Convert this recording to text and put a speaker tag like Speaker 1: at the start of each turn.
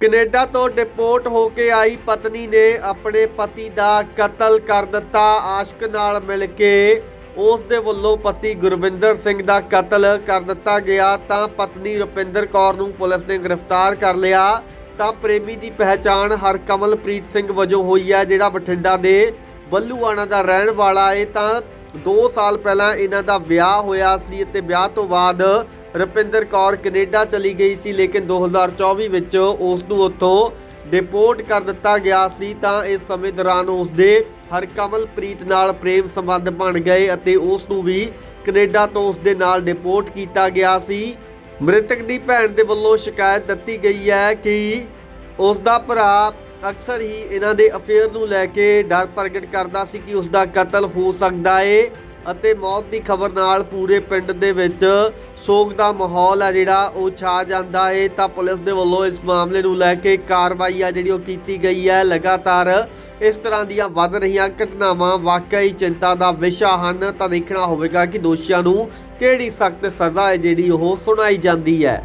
Speaker 1: Canada ਤੋਂ deport ਹੋ ਕੇ ਆਈ ਪਤਨੀ ਨੇ ਆਪਣੇ ਪਤੀ ਦਾ ਕਤਲ ਕਰ ਦਿੱਤਾ। ਆਸ਼ਕ ਨਾਲ ਮਿਲ ਕੇ ਉਸ ਦੇ ਵੱਲੋਂ ਪਤੀ ਗੁਰਵਿੰਦਰ ਸਿੰਘ ਦਾ ਕਤਲ ਕਰ ਦਿੱਤਾ ਗਿਆ। ਤਾਂ ਪਤਨੀ ਰੁਪਿੰਦਰ ਕੌਰ ਨੂੰ ਪੁਲਿਸ ਨੇ ਗ੍ਰਿਫਤਾਰ ਕਰ ਲਿਆ। ਤਾਂ ਪ੍ਰੇਮੀ ਦੀ ਪਹਿਚਾਣ ਹਰਕਮਲਪ੍ਰੀਤ ਸਿੰਘ ਵਜੋਂ ਹੋਈ ਹੈ, ਜਿਹੜਾ ਬਠਿੰਡਾ ਦੇ ਬੱਲੂਆਣਾ ਦਾ ਰਹਿਣ ਵਾਲਾ ਹੈ। ਤਾਂ 2 ਸਾਲ ਪਹਿਲਾਂ ਇਹਨਾਂ ਦਾ ਵਿਆਹ ਹੋਇਆ ਸੀ ਅਤੇ ਵਿਆਹ ਤੋਂ ਬਾਅਦ ਰੁਪਿੰਦਰ ਕੌਰ ਕੈਨੇਡਾ ਚਲੀ ਗਈ ਸੀ, ਲੇਕਿਨ 2024 ਵਿੱਚ ਉਸ ਨੂੰ ਉੱਥੋਂ ਡਿਪੋਰਟ ਕਰ ਦਿੱਤਾ ਗਿਆ ਸੀ, ਤਾਂ ਇਸ ਸਮੇਂ ਦੌਰਾਨ ਉਸ ਦੇ ਹਰਕਮਲਪ੍ਰੀਤ ਨਾਲ ਪ੍ਰੇਮ ਸੰਬੰਧ ਬਣ ਗਏ ਅਤੇ ਉਸ ਨੂੰ ਵੀ ਕੈਨੇਡਾ ਤੋਂ ਉਸ ਦੇ ਨਾਲ ਡਿਪੋਰਟ ਕੀਤਾ ਗਿਆ ਸੀ। ਮ੍ਰਿਤਕ ਦੀ ਭੈਣ ਦੇ ਵੱਲੋਂ ਸ਼ਿਕਾਇਤ ਦਿੱਤੀ ਗਈ ਹੈ ਕਿ ਉਸ ਦਾ ਭਰਾ ਅਕਸਰ ਹੀ ਇਹਨਾਂ ਦੇ ਅਫੇਅਰ ਨੂੰ ਲੈ ਕੇ ਡਰ ਪ੍ਰਗਟ ਕਰਦਾ ਸੀ ਕਿ ਉਸ ਦਾ ਕਤਲ ਹੋ ਸਕਦਾ ਏ। ਅਤੇ ਮੌਤ ਦੀ ਖਬਰ ਨਾਲ ਪੂਰੇ ਪਿੰਡ ਦੇ ਵਿੱਚ ਸੋਗ ਦਾ ਮਾਹੌਲ ਆ ਜਿਹੜਾ, ਉਹ ਛਾ ਜਾਂਦਾ ਹੈ ਤਾਂ ਪੁਲਿਸ ਦੇ ਵੱਲੋਂ ਇਸ ਮਾਮਲੇ ਨੂੰ ਲੈ ਕੇ ਕਾਰਵਾਈ ਆ ਜਿਹੜੀ ਉਹ ਕੀਤੀ ਗਈ ਹੈ। ਲਗਾਤਾਰ ਇਸ ਤਰ੍ਹਾਂ ਦੀਆਂ ਵੱਧ ਰਹੀਆਂ ਘਟਨਾਵਾਂ, ਵਾਕਈ ਚਿੰਤਾ ਦਾ ਵਿਸ਼ਾ ਹਨ। ਤਾਂ ਦੇਖਣਾ ਹੋਵੇਗਾ ਕਿ ਦੋਸ਼ੀਆਂ ਨੂੰ ਕਿਹੜੀ ਸਖਤ ਸਜ਼ਾ ਹੈ ਜਿਹੜੀ ਉਹ ਸੁਣਾਈ ਜਾਂਦੀ ਹੈ।